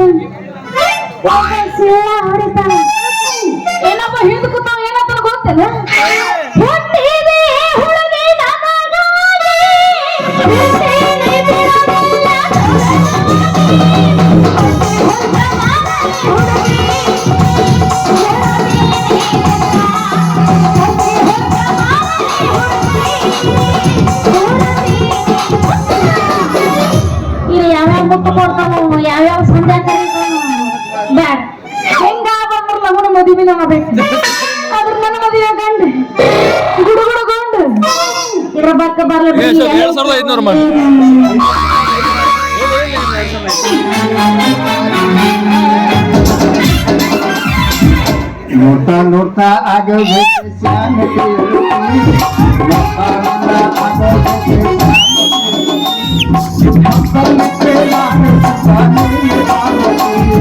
Дякую. ಲಗುನ ಮದುವೆ ಆಗ್ಬೇಕು ಅದ್ರ ನನ್ನ ಮದುವೆ ಗಂಡ ಗುಡುಗುಡು ಗಂಡು ಇರಬೇಕ ಬರ್ಲಿ ಏ, ಸರ್, ಎರಡ್ ಸಾವಿರದ ಐದ್ನೂರು ಮಾಡಿ. ನೋಡ್ತಾ ನೋಡ್ತಾ ಆಗಬೇಕು ಶಾಂತಿ ನೋಡ್ತಾ ನೋಡ್ತಾ ಆಗಬೇಕು ನೋಡ್ತಾ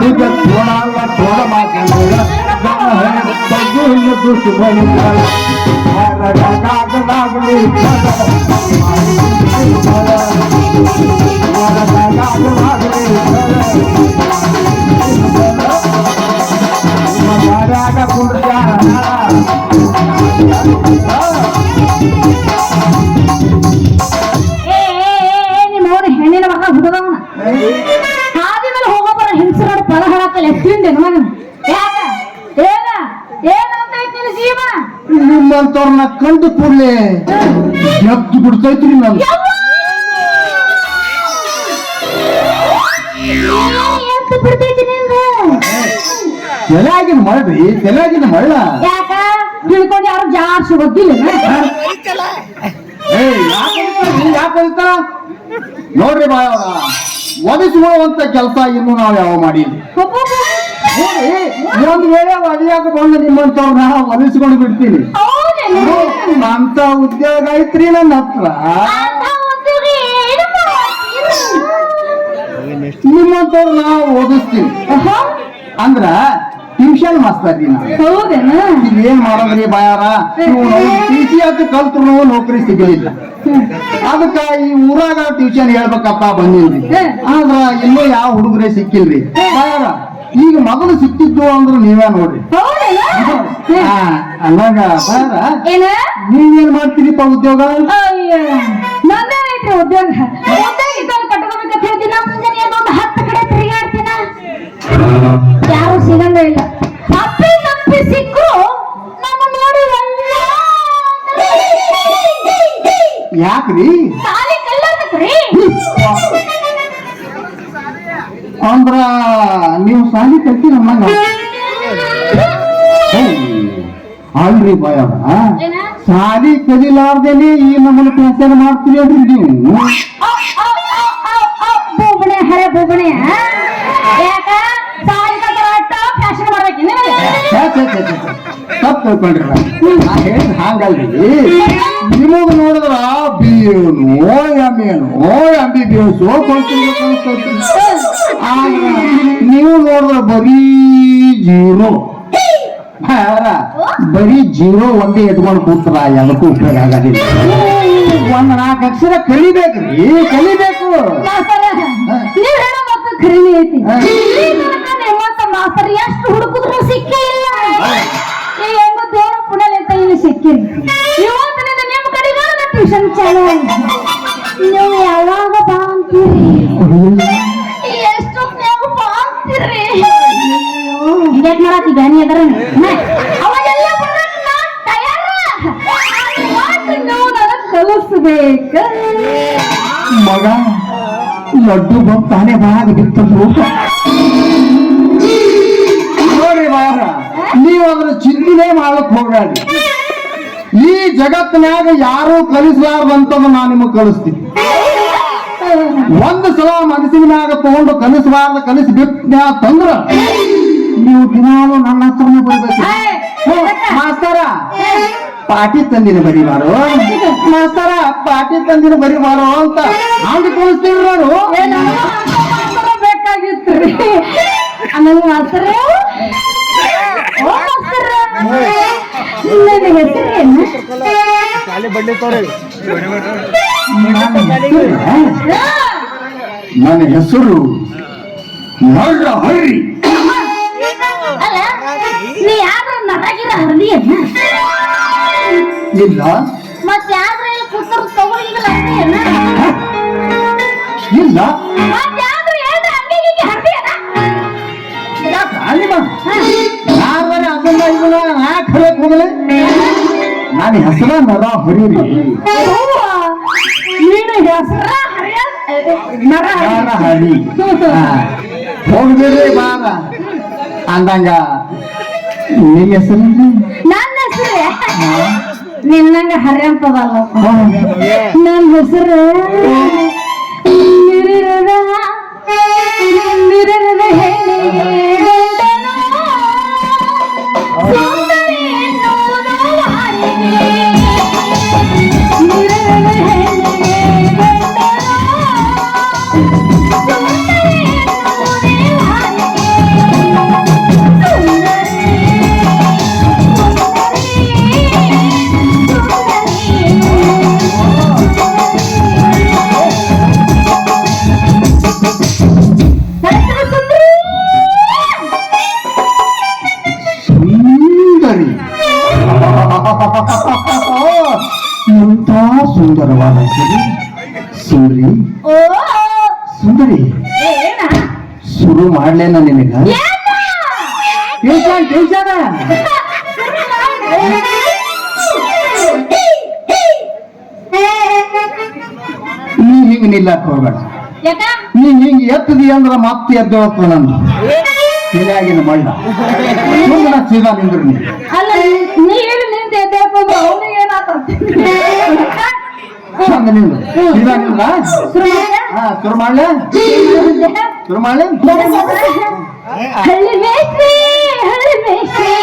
दिव्य थोड़ा वा थोड़ा माँ के मेरा गाना है बगुल दुश्मन का हर राग राग में हर राग राग में ನಿಮ್ಮಂತವ್ರನ್ನ ಕಂಡು ಕೂಡಲೇ ಎದ್ದು ಬಿಡ್ತೈತ್ರಿ ನಾನು. ತಲೆಯಾಗಿನ ಮಳ್ರಿ ತಲೆಯಾಗಿನ ಮಳ್ಳ ತಿಳ್ಕೊಂಡು ಯಾರು ಜಾಸ್ತಿ ಗೊತ್ತಿಲ್ಲ ಯಾಕಂತ ಯಾಕೆ ನೋಡ್ರಿ ಬಾಯ ಅವರ ಒದಿಸ್ಕೊಳ್ಳುವಂತ ಕೆಲಸ ಇನ್ನು ನಾವು ಯಾವ ಮಾಡಿ ನೋಡ್ರಿ ಒಂದ್ ವೇಳೆ ಒದಿಯಾಕ ಬಂದು ನಿಮ್ಮಂತವ್ರನ್ನ ಒದಿಸ್ಕೊಂಡು ಬಿಡ್ತೀನಿ. ಅಂತ ಉದ್ಯೋಗ ಐತ್ರಿ ನನ್ನ ಹತ್ರ. ನಿಮ್ಮಂತವ್ರು ನಾವು ಓದಿಸ್ತೀವಿ. ಅಂದ್ರ ಟ್ಯೂಷನ್ ಮಾಸ್ತರ್ ರೀ ನಾನು. ಹೌದೇನ? ಏನ್ ಮಾಡೋದ್ರಿ ಬಾಯಾರ? ಟಿ ಅದು ಕಲ್ತು ಕಲ್ತ್ರು ನೌಕರಿ ಸಿಗಲಿಲ್ಲ. ಅದಕ್ಕ ಈ ಊರಾಗ ಟ್ಯೂಷನ್ ಹೇಳ್ಬೇಕಪ್ಪ ಬಂದಿಲ್ರಿ. ಆದ್ರ ಇನ್ನೂ ಯಾವ ಹುಡುಗರೇ ಸಿಕ್ಕಿಲ್ರಿ. ಬಾಯಾರ ಈಗ ಮೊದಲು ಸಿಕ್ಕಿದ್ದು ಅಂದ್ರ ನೀವೇ ನೋಡ್ರಿ. ಹೌದೇನ ಬಾರ ಏನ? ನೀವೇನ್ ಮಾಡ್ತೀರಿಪ್ಪ ಉದ್ಯೋಗ? ಅಯ್ಯ ನಂದೇ ಐತ್ರಿ ಉದ್ಯೋಗ. ಉದ್ಯೋಗ ಇದ್ದಾಗ ಕಟ್ಕೋಬೇಕಂತ ಹೇಳ್ತೀನಿ ನಾ ಮುಂಜಾನೆ ಎದ್ದು ಒಂದು ಹತ್ತು ಕಡೆ ತಿರುಗಾಡ್ತೀನ ಯಾರು ಇಲ್ಲ. ತಪ್ಪಿ ತಪ್ಪಿ ಸಿಕ್ಕರು ನಮ್ಮ ನೋಡಿ ಒಳ್ಳೆ ಯಾಕ್ರಿ? ಸಾಲಿ ಅಂದ್ರ ನೀವು ಸಾಲಿ ಕಟ್ಟಿ ನಮ್ಮಂಗ ಅಲ್ರಿ ಬಾಯವ್ರ ಏನ? ಸಾಲಿ ಕಲಿಲಾರ್ದೇನೆ ಈ ನಮ್ಮನ್ನ ಕೆಲಸ ಮಾಡ್ತೀರಿ ಅಲ್ರಿ ನೀವು. ಬೂಬಣೆ ಹರೆ ಬೂಬಣೆ ಯಾಕ? ಸಾಲಿ ಕಟ್ಟ ಫ್ಯಾಷನ್ ಮಾಡ್ಬೇಕು ತಪ್ಪು ತಿಳ್ಕೊಂಡ್ರಿ ನಾ ಹೇಳಿದ್ ಹಾಂಗಲ್ರಿ. ನಿಮಗ್ ನೋಡಿದ್ರ ಬಿ ಏನೋ ಎಂ ಏನೋ ಎಂ ಬಿ ಬಿ ಎಸ್ ನೀವು ನೋಡಿದ್ರ ಬರೀ ಜೀರೋ ಬರೀ ಜೀರೋ ಒಂದೇ ಎದ್ಕೊಂಡು ಕೂತ್ರ ಯಾವಕ್ಕೂ ಉಪಯೋಗ ಆಗೋದಿಲ್ಲ. ಒಂದ್ ನಾಲ್ಕು ಅಕ್ಷರ ಕಲಿಬೇಕ್ರಿ ಕಲಿಬೇಕು. ಮಾಸ್ತರ್ ಅಂತ ಇನ್ನು ಸಿಕ್ಕಿಲ್ಲ ಇವತ್ತಿನಿಂದ ನಿಮ್ಮ ಕಡೆಗೆ ಟ್ಯೂಷನ್ ಚಾಲು. ಮಗ ಲಡ್ಡು ಬಂದು ತಾನೇ ಬಾಗ ಬಿತ್ತಂದ್ರು ನೋಡಿ ಬಾರ ನೀವು ಅದನ್ನ ಚಿಂತನೆ ಮಾಡಕ್ ಹೋಗ್ಬೇಡ್ರಿ ಈ ಜಗತ್ತಿನಾಗ ಯಾರು ಕಲಿಸಲಾರ್ದಂತದ ನಾನು ನಿಮಗೆ ಕಲಿಸ್ತೀನಿ ಒಂದು ಸಲ ಮನಸ್ಸಿನಾಗ ತಗೊಂಡು ಕಲಿಸಬಾರ್ದ ಕಲಿಸಿ ಬಿಟ್ನ್ಯಾ ತಂದ್ರ ನೀವು ದಿನಾಲು ನನ್ನ ಹತ್ರನೇ ಬರ್ಬೇಕು. ಮಾಸ್ತರ. ಪಾಟಿ ತಂದಿನ ಬರಿ ಬರಿಬಾರು ಮಾಸ್ತರ ಪಾಟಿ ತಂದಿನ ಬರಿ ಬರಿಬಾರು ಅಂತ. ಹಂಗ ಕಲಿಸ್ತೀನಿ ನೋಡು ಬೇಕಾಗಿತ್ತು ರೀ ಆಮೇಲೆ ಮಾಸ್ತರ? ನನ್ನ ಹೆಸರು ನರ ಹರಿ. ಅಲ್ಲ ನೀ ಯಾರ ನಟಗಿರ ಹರಿಯನ್ನ ಇಲ್ಲ. ಮತ್ತೆ ಯಾರ ಕೂತರ ಹರಿಯನ್ನ ಇಲ್ಲ. ಮತ್ ಯಾರು ಹೇಳ್ದ ಯಾರ ಅದನ್ನ ಇದನ್ನ ಯಾಕೆ ಹರಿಯಕ್ ಹೋಗಲೆ ನಾನು ಹೆಸರ ನರ ಹರಿರಿ ನೀನು ಹೆಸರ ನರ ಹರಿ. ಹಾ. ಹೋಗ್ಬಿಡ್ರಿ ಬಾರ ಅಂದಂಗ. ನಿಮ್ಮ ಹೆಸರು ನನ್ನ ಹೆಸರು? ನಿನ್ನಂಗ ಹರ್ಯಂತದಲ್ಲ ನನ್ನ ಹೆಸರು ಹಿಂಗ ನಿಲ್ಲಕ್ ಹೋಗಬೇಡ. ನೀ ಹಿಂಗ ಎತ್ತದಿ ಅಂದ್ರ ಮತ್ತೆ ಎದ್ದು ನಂದು. ಸರಿಯಾಗಿನ ಮಳ್ಳ. ಮುಂದಿನ ಸೀದಾ ನಿಂದ್ರು ನೀ ಚಂದ ನಿಂದು ಸೀದಾ ನಿಂದ. ಹಾ ಶುರು ಮಾಡ್ಲೆ ಶುರು ಮಾಡ್ಲೆ ಹಳ್ಳಿ ಮೇಸ್ತ್ರಿ ಹಳ್ಳಿ ಮೇಸ್ತ್ರಿ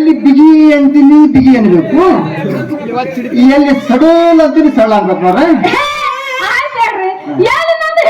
ಎಲ್ಲಿ ಬಿಗಿ ಅಂತೀನಿ ಬಿಗಿ ಅನ್ಬೇಕು? ಎಲ್ಲಿ ಸಡೋಲ್ ಅಂತೀನಿ ಸಳ ಅನ್ಬೇಕು ನೋಡ್ರ ಎಲ್ಲಿ ನಂದು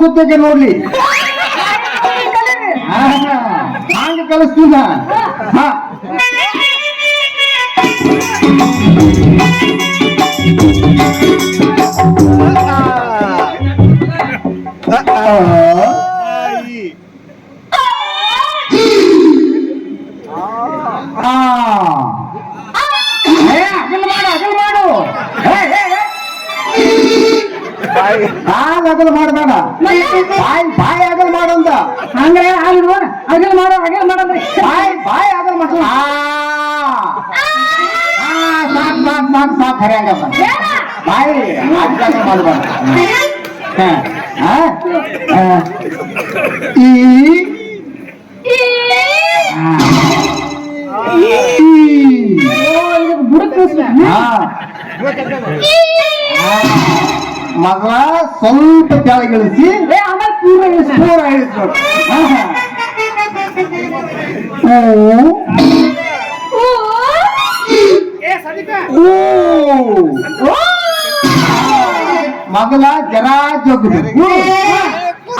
ಸುತ್ತಕ್ಕೆ ನೋಡ್ಲಿ. ಹಂಗ ಕಲಿಸ್ತೀನ? ಹಾ. ಆ. ಅಗಲ್ ಮಾಡಬೇಡ ಬಾಯ್ ಬಾಯ್ ಅಗಲ್ ಮಾಡಂದ ಅಂದ್ರೆ ನೋಡ ಅಗಲ್ ಮಾಡೋ ಅಗಲ್ ಮಾಡಂದ್ರೆ ಬಾಯ್ ಬಾಯ್ ಆಗಲ್ ಮಾಡ. ಆ. ಆ, ಸಾಕ್ ಸಾಕ್ ಸಾಕ್ ಸಾಕ್. ಖರೆ ಹಂಗಪ್ಪ ಬಾಯ್ ಅಗಲ್ ಮಾಡಬೇಡ ಹ, ಹ, ಹ. ಈ. ಆ. ಈ. ಬುಡಕ್ ಹಾ. ಆ. ಮಗಳ ಸ್ವಲ್ಪ ಕೆಳಗಿಳಿಸಿ ಆಮೇಲೆ ಪೂರ. ಪೂರ ಇಳಿಸ್ಬೇಕು. ಮಗಳ ಜರಾ ಜೋಗಬೇಕು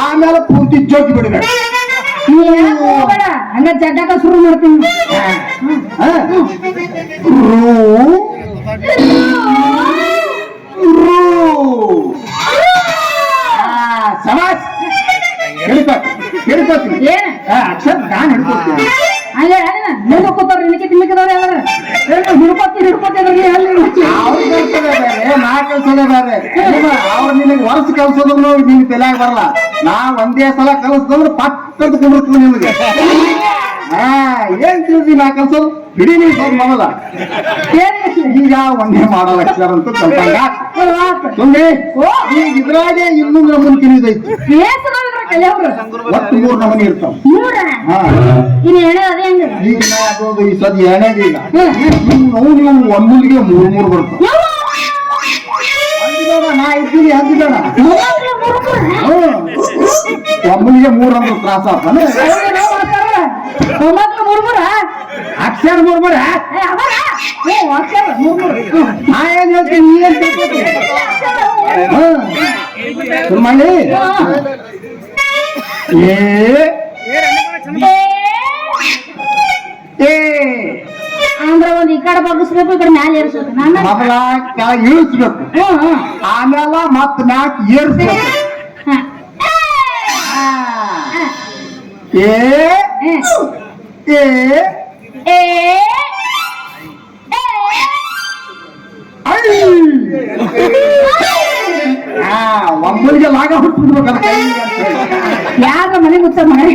ಆಮೇಲೆ ಪೂರ್ತಿ ಜೋಗಿ ಬಿಡಬೇಕು ಹಂಗ ಜಡ್ಡಕ ಶುರು ಮಾಡ್ತೀನಿ ಹ? ರೂ. ರೂ. ಹಿಡ್ಕೊ, ಹಿಡ್ಕೊತೀನಿ. ಏನ್ ಅಕ್ಷರ ನಾನು ಹಿಡ್ಕೊತೀನಿ ಹಂಗೆ ಮುಂದೆ ಕೂತಾರ ನಿನಗೆ ತಿನ್ನಕಿದವ್ರು ಯಾರು? ಹಿಡ್ಕೊತಿ ಹಿಡ್ಕೊತಿ ಅಂದ್ರೆ ಅಲ್ಲಿ ಅವ್ರ ಕೆಲ್ಸನೇ ಬೇರೆ ನಾ ಕೆಲ್ಸನೇ ಬೇರೆ. ಅವ್ರು ನಿನಗೆ ವರ್ಷ ಕಲ್ಸೋದ್ರು ನಿನ್ ತಲೆಯಾಗ ಬರಲ್ಲ. ನಾ ಒಂದೇ ಸಲ ಕಲಿಸ್ತಂದ್ರೆ ಪಕ್ಕದ ಕುಂಡಿರ್ತೀನಿ ನಿಮಗೆ. ಹಾ ಏನ್ ತಿಳಿದಿ ನಾ ಕಲ್ಸೋದು? ಬಿಡಿ ನೀವು ಸ್ವಲ್ಪ ಮೊದಲ ಈಗ ಒಂದೇ ಮಾಡಲ್ಲ ಸರ್ ಅಂತ ಈಗ ಇದ್ರಾಗೆ ಇನ್ನೊಂದು ನಮೂನಿ ತಿಳಿದೈತಿ ಒಟ್ಟು ಮೂರ್ ನಮೂನಿ ಇರ್ತಾವ. ಅದೇ ಈಗ ನಾ ಅದೊಂದು ಈ ಸದ್ ಏನೇದು ಈಗ. ನಾವು ನೀವು ಒಮ್ಮಲಿಗೆ ಮೂರ್ ಮೂರ್ ಬರ್ತಾವ. ನಾ ಇದ್ದೀನಿ ಹಂಗಿದಾರ ಒಮ್ಮಲಿಗೆ ಮೂರ್ ಅಂದ್ರೆ ತ್ರಾಸ ಆಗ್ತಾನೆ ಒಂಬತ್ತು ಮುರ್ಮುರ? ಅಕ್ಷರ ಮುರ್ಮುರ? ಅಕ್ಷರ ಮುರ್ಮುರ. ನಾ ಏನ್ ಹೇಳ್ತೀನಿ ನೀ ಏನ್ ತಿಳ್ಕೊತಿ? ಹಾ. ಶುರು ಮಾಡಿ ಏ. ಏ. ಅಂದ್ರ ಒಂದ್ ಈ ಕಡೆ ಬಗ್ಗಿಸ್ಬೇಕು ಈ ಕಡೆ ಮ್ಯಾಲೆ ಏರ್ಸ್ಬೇಕು. ನಾನು ಮೊದಲ ಕೆಳಗೆ ಇಳಿಸ್ಬೇಕು. ಆಮೇಲೆ ಮತ್ ಮ್ಯಾಕ್ ಏರ್ಸ್ಬೇಕು. ಏ. ಒಬ್ಬರಿಗೆ ಲಾಗ ಅಂತ ಹೇಳಿ. ಯಾರ ಮನೆ ಮುಚ್ಚ ಮನೆ?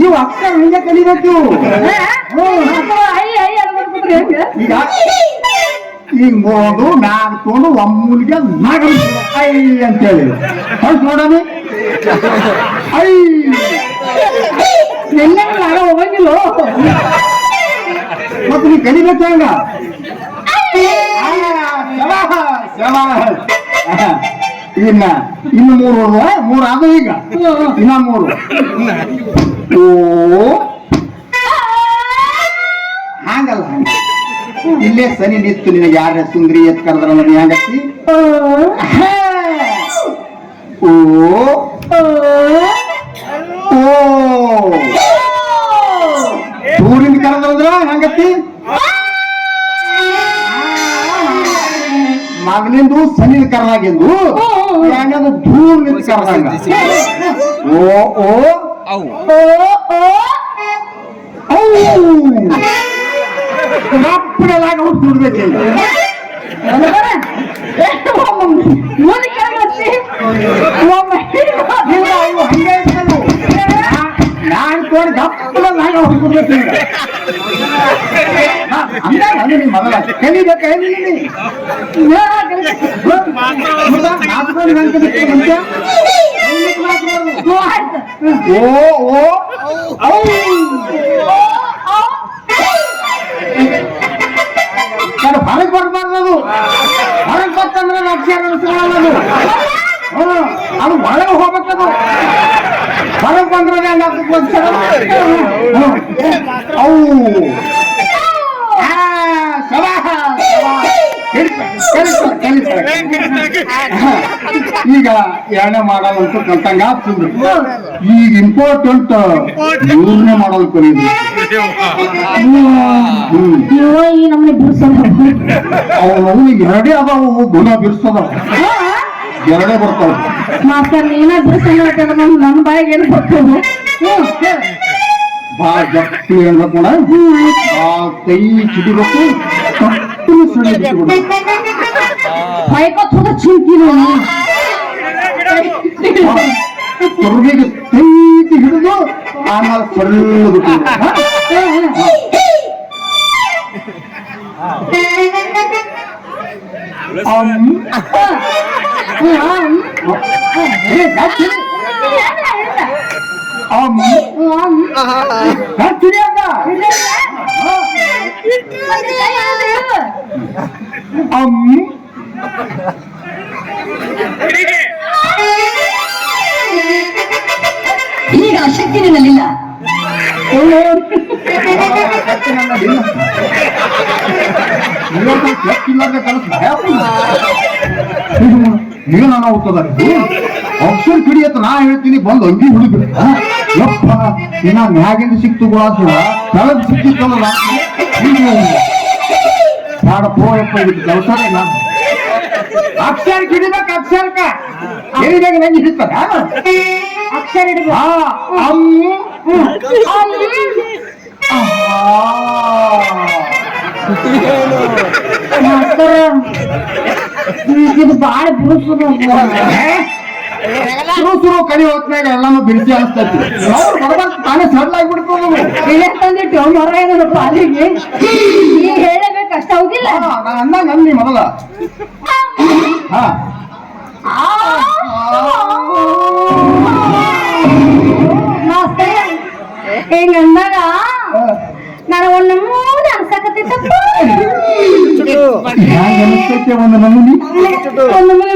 ನೀವು ಅಕ್ಕ ಹಿಂಗೆ ಕಲಿಬೇಕು. ಐ ಐ ಅಂತ ಹೆಂಗ? ಈಗ ಈಗ ನೋಡು ಮ್ಯಾಗ ತೊಗೊಂಡು ಒಮ್ಮೂಲಿಗೆ ನಾಗ ಐ ಅಂತೇಳಿ ನೋಡೋಣ. ಐ ನಿನ್ನೆ ನಾಗ ಹೋಗಂಗಿಲ್ಲ? ಮತ್ತೆ ನೀ ಕಲಿಬೇಕು ಹಂಗ? ಇನ್ನ ಇನ್ನು ಮೂರು? ಮೂರು ಅದು ಈಗ? ಇನ್ನ ಮೂರು. ಓ ಹಂಗಲ್ಲ ಹಂಗ. ಇಲ್ಲೇ ಸರಿ ನಿತ್ತು ನಿನಗೆ ಯಾರ ಸುಂದ್ರಿ ಎತ್ ಕರೆದ್ರ ನನಗೆ ಹೆಂಗತ್ತಿ? ಓ ಓ. ದೂರಿಂದ ಕರೆದ್ರ ಹೆಂಗತ್ತಿ ಮಗನಿಂದು ಸನಿಲ್ ಕರ್ದಾಗಿಂದು ಯಾಕಂದ್ರೆ ದೂರ ನಿಂತು ಕರ್ದಂಗ ಓ ಓ ಕಪ್ಪಡಲಾಗ ಹುಟ್ಟು ಬಿಡ್ಬೇಕಿಲ್ಲ ಮುಂದೆ ಕೆಳಗೆ ಹಚ್ಚಿ ಒಮ್ಮೆ ಇಲ್ಲ ನಾನ್ ತೋಡ್ ಗಪ್ಪಡಲಾಗ ಹುಟ್ಟು ಬಿಡ್ಬೇಕಿಲ್ಲ ಅಂದಾಗ ಅದು ನೀ ಮೊದಲ ಕಲಿಬೇಕು ಕಲಿಲಿ ಮಾತುಕೊಂಡು ಹೆಂಗ್ ಕಲಿತೀವಿ ಮುಂಚೆ? ಕಲಿಲಿಕ್ಕೆ ಮಾತಾಡೋದು. ಓ ಓ ಕಲಿಸ್ಕೊ. ಈಗ ಎರಡನೇ ಮಾಡಲ್ ಅಂತ ಕಲ್ತಂಗ ಆಗ್ತದೆ. ಈಗ ಇಂಪಾರ್ಟೆಂಟ್ ಮೂರನೇ ಮಾಡಲ್ ಕಲಿಯೋದು ಹ್ಮ್. ಅಯ್ಯೋ ಈ ನಮ್ಮನೆ ಬಿಡಿಸೋದು ಅವನು ಈಗ ಎರಡೇ ಅದಾವು ಗುಣ ಬಿಡಿಸೋದ. ಎರಡೇ ಬರ್ತಾವ. ಮಾಸ್ತರ್ ನೀನ ಬಿಡಿಸ್ಕೊಂಡ್ ನನ್ನ ಬಾಯಿಗೆ ಏನು ಬರ್ತದೆ. ಬಾಳ ಗಟ್ಟಿ ಹೇಳ್ಬೇಕು ನೋಡ ಆ ಕೈ ಚಿಡಿಬೇಕು ತಪ್ಪು ಸಣ್ಣ ಬಿಟ್ಬಿಡು. ಮೈಕೊತ್ ಹೋದ ತೈತಿ ಹಿಡಿದು ಆಮೇಲೆ ಸರಳು ಬಿಟ್ಟು Am. Am. Hadi. Am. Am. Hadi yaka. Am. ಈಗ ನಾನು ಅಕ್ಷರ ಆಪ್ಷನ್ ಅಂತ ನಾ ಹೇಳ್ತೀನಿ ಬಂದು ಅಂಗಿ ಹುಡುಗ ಯಪ್ಪ ಇನ್ನ ಮ್ಯಾಗಿಂದ ಸಿಕ್ತು ಗುಳಾಸುವ ಕೆಳಗ್ ಸಿಕ್ಕಿತ್ತಲ್ಲ ಬೇಡ ಪೋಯಪ್ಪ ಇದಕ್ಕೆ ಕೆಲಸ ಇಲ್ಲ. ಅಕ್ಷರ ಕಿಡಿಬೇಕ ಅಕ್ಷರಕ್ಕ ಹೇಳಿದಾಗ ನಂಗೆ ಹಿಡಿತದ? ಅಕ್ಷರ ಹಿಡಿದ. ಹಾ ಅಮ್ಮ. ಮಾಸ್ತರ ಇದು ಬಾಳ ಬಿರುಸು ಸುರು ಕಲಿ ಹೊತ್ನಾಗ ಎಲ್ಲಾನು ಬಿಡಿಸಿ ಅನಿಸ್ತೈತಿ. ಅವ್ರು ಬರ್ಬಾರ್ದು ತಾನೇ ಸಡ್ಲ್ ಆಗ್ಬಿಡ್ತದ ಇಲ್ಲೇ ತಂದಿಟ್ಟು ಏನದ ಅಲ್ಲಿಗೆ? ಈಗ ಹೇಳಬೇಕು ಕಷ್ಟ ಹೌದಿಲ್ಲ. ಅಂದಂಗ ಅಂದಿ ಮೊದಲ. ಹಾ. ಹ್ಯಾಂಗ ಅನಿಸ್ತೈತೆ ಒಂದು ನಮೂನಿ ಒಂದು ಮನೆ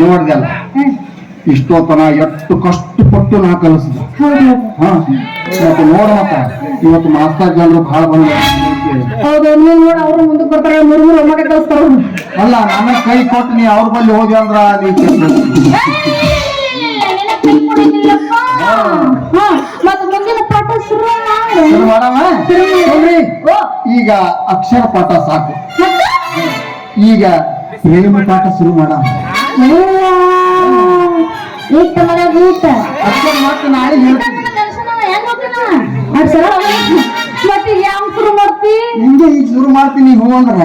ನೋಡ್ದಲ್ಲ ಇಷ್ಟೋತನ ಎಷ್ಟು ಕಷ್ಟಪಟ್ಟು ನಾ ಕಲಿಸಿದ. ಹಾ. ಇವತ್ತು ನೋಡ ಮತ್ತ ಇವತ್ತು ಮಾಸ್ಟರ್ ಜನರು ಬಹಳ ಬಂದ ಅವರು ಮುಂದಕ್ಕೆ ಬರ್ತಾರೆ ಮೂರು ಮೂರು ಒಮ್ಮೆ ಕಳಿಸ್ತಾರ. ಅಲ್ಲ ನನ್ನ ಕೈ ಕೊಟ್ಟು ನೀ ಅವ್ರ ಬಳಿ ಹೋಗಿ ಅಂದ್ರ ಮಾಡು. ಈಗ ಅಕ್ಷರ ಪಾಠ ಸಾಕು. ಈಗ ಪ್ರೇಮ ಪಾಠ ಶುರು ಮಾಡವ ಅವ್ವ, ಊಟ ಮನ್ಯಾಗ ಊಟ ಅಕ್ಷರ ಮಾತು ನಾಳೆ ಹೇಳ್ತೀನಿ? ಅದ್ ಹೋಗ್ತೀನಿ. ಮತ್ತೆ ಯಾವ ಶುರು ಮಾಡ್ತಿ ಈಗ ಶುರು ಮಾಡ್ತೀನಿ ಹೂ ಅಂದ್ರ